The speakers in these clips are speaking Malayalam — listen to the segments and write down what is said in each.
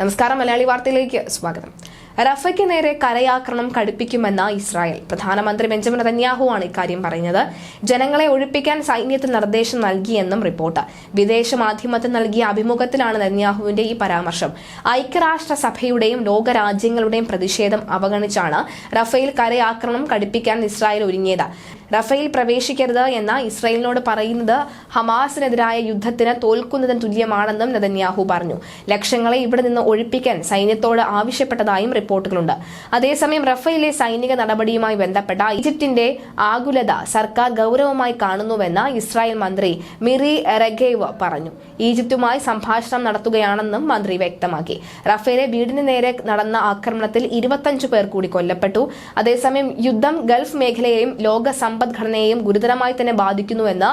നമസ്കാരം മലയാളി വാർത്തയിലേക്ക് സ്വാഗതം. റഫയ്ക്ക് നേരെ കരയാക്രമണം കടുപ്പിക്കുമെന്ന ഇസ്രായേൽ. പ്രധാനമന്ത്രി ബെഞ്ചമിൻ നെതന്യാഹു ആണ് ഇക്കാര്യം പറഞ്ഞത് ജനങ്ങളെ ഒഴിപ്പിക്കാൻ സൈന്യത്തിന് നിർദ്ദേശം നൽകിയെന്നും റിപ്പോർട്ട്. വിദേശ മാധ്യമത്തിൽ നൽകിയ അഭിമുഖത്തിലാണ് നെതന്യാഹുവിന്റെ ഈ പരാമർശം. ഐക്യരാഷ്ട്രസഭയുടെയും ലോകരാജ്യങ്ങളുടെയും പ്രതിഷേധം അവഗണിച്ചാണ് റഫേൽ കരയാക്രമണം കടുപ്പിക്കാൻ ഇസ്രായേൽ ഒരുങ്ങിയത്. റഫേൽ പ്രവേശിക്കരുത് എന്ന ഇസ്രയേലിനോട് പറയുന്നത് ഹമാസിനെതിരായ യുദ്ധത്തിന് തോൽക്കുന്നതിന് തുല്യമാണെന്നും നെതന്യാഹു പറഞ്ഞു. ലക്ഷങ്ങളെ ഇവിടെ നിന്ന് ഒഴിപ്പിക്കാൻ സൈന്യത്തോട് ആവശ്യപ്പെട്ടതായും റിപ്പോർട്ടുകളുണ്ട്. അതേസമയം റഫേലിലെ സൈനിക നടപടിയുമായി ബന്ധപ്പെട്ട ഈജിപ്തിന്റെ ആകുലത സർക്കാർ ഗൗരവമായി കാണുന്നുവെന്ന് ഇസ്രായേൽ മന്ത്രി മിറി റെഗേവ് പറഞ്ഞു. ഈജിപ്തുമായി സംഭാഷണം നടത്തുകയാണെന്നും മന്ത്രി വ്യക്തമാക്കി. റഫേലെ വീടിന് നേരെ നടന്ന ആക്രമണത്തിൽ ഇരുപത്തഞ്ചു പേർ കൂടി കൊല്ലപ്പെട്ടു. അതേസമയം യുദ്ധം ഗൾഫ് മേഖലയെയും ലോക സമ്പദ്ഘടനയെയും ഗുരുതരമായി തന്നെ ബാധിക്കുന്നുവെന്ന്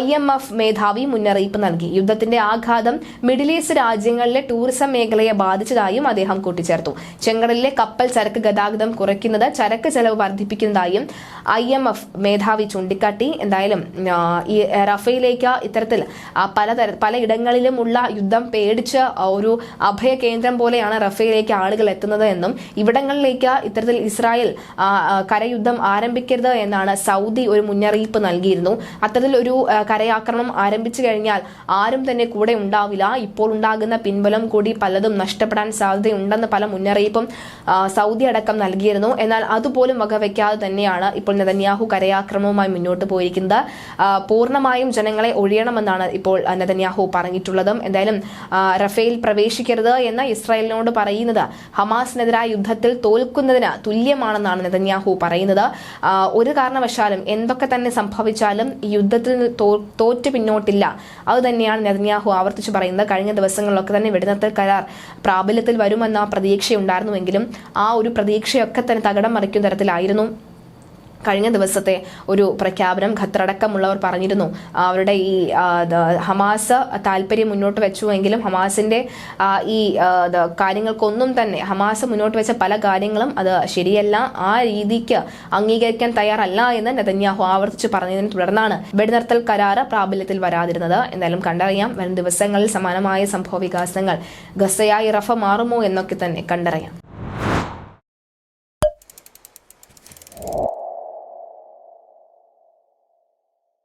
ഐ എം എഫ് മേധാവി മുന്നറിയിപ്പ് നൽകി. യുദ്ധത്തിന്റെ ആഘാതം മിഡിൽ ഈസ്റ്റ് രാജ്യങ്ങളിലെ ടൂറിസം മേഖലയെ ബാധിച്ചതായും അദ്ദേഹം കൂട്ടിച്ചേർത്തു. ചെങ്കടലിലെ കപ്പൽ ചരക്ക് ഗതാഗതം കുറയ്ക്കുന്നത് ചരക്ക് ചെലവ് വർദ്ധിപ്പിക്കുന്നതായും ഐ എം എഫ് മേധാവി ചൂണ്ടിക്കാട്ടി. എന്തായാലും ഈ റഫേലേക്ക് ഇത്തരത്തിൽ പലതര പലയിടങ്ങളിലുമുള്ള യുദ്ധം പേടിച്ച് ഒരു അഭയ കേന്ദ്രം പോലെയാണ് റഫേലേക്ക് ആളുകൾ എത്തുന്നത് എന്നും ഇവിടങ്ങളിലേക്ക് ഇത്തരത്തിൽ ഇസ്രായേൽ കരയുദ്ധം ആരംഭിക്കരുത് എന്നാണ് സൗദി ഒരു മുന്നറിയിപ്പ് നൽകിയിരുന്നു. അത്തരത്തിൽ ഒരു ആ, കരയാക്രമണം ആരംഭിച്ചു കഴിഞ്ഞാൽ ആരും തന്നെ കൂടെ ഉണ്ടാവില്ല. ഇപ്പോൾ ഉണ്ടാകുന്ന പിൻബലം കൂടി പലതും നഷ്ടപ്പെടാൻ സാധ്യതയുണ്ടെന്ന് പല മുന്നറിയിപ്പും സൗദി അടക്കം നൽകിയിരുന്നു. എന്നാൽ അതുപോലും വകവയ്ക്കാതെ തന്നെയാണ് ഇപ്പോൾ നെതന്യാഹു കരയാക്രമവുമായി മുന്നോട്ട് പോയിരിക്കുന്നത്. പൂർണമായും ജനങ്ങളെ ഒഴിയണമെന്നാണ് ഇപ്പോൾ നെതന്യാഹു പറഞ്ഞിട്ടുള്ളതും. എന്തായാലും റഫേൽ പ്രവേശിക്കരുത് എന്ന് ഇസ്രായേലിനോട് പറയുന്നത് ഹമാസിനെതിരായ യുദ്ധത്തിൽ തോൽക്കുന്നതിന് തുല്യമാണെന്നാണ് നെതന്യാഹു പറയുന്നത്. ഒരു കാരണവശാലും എന്തൊക്കെ തന്നെ സംഭവിച്ചാലും യുദ്ധത്തിൽ നിന്ന് തോറ്റ് പിന്നോട്ടില്ല. അത് തന്നെയാണ് നെതന്യാഹു ആവർത്തിച്ച് പറയുന്നത്. കഴിഞ്ഞ ദിവസങ്ങളിലൊക്കെ തന്നെ വെടിനിർത്തൽ കരാർ പ്രാബല്യത്തിൽ വരുമെന്ന പ്രതീക്ഷയുണ്ടായിരുന്നുവെങ്കിലും ആ ഒരു പ്രതീക്ഷയൊക്കെ തന്നെ തകിടം മറിക്കുന്ന തരത്തിലായിരുന്നു. കഴിഞ്ഞ ദിവസത്തെ ഒരു പ്രഖ്യാപനം ഖത്തറടക്കമുള്ളവർ പറഞ്ഞിരുന്നു. അവരുടെ ഈ ഹമാസ് താല്പര്യം മുന്നോട്ട് വെച്ചുവെങ്കിലും ഹമാസിന്റെ ഈ കാര്യങ്ങൾക്കൊന്നും തന്നെ ഹമാസ് മുന്നോട്ട് വെച്ച പല കാര്യങ്ങളും അത് ശരിയല്ല ആ രീതിക്ക് അംഗീകരിക്കാൻ തയ്യാറല്ല എന്ന് നെതന്യാഹു ആവർത്തിച്ച് പറഞ്ഞതിനെ തുടർന്നാണ് വെടിനിർത്തൽ കരാറ് പ്രാബല്യത്തിൽ വരാതിരുന്നത്. എന്തായാലും കണ്ടറിയാം വരും ദിവസങ്ങളിൽ സമാനമായ സംഭവ വികാസങ്ങൾ ഗസയായി റഫ മാറുമോ എന്നൊക്കെ തന്നെ കണ്ടറിയാം.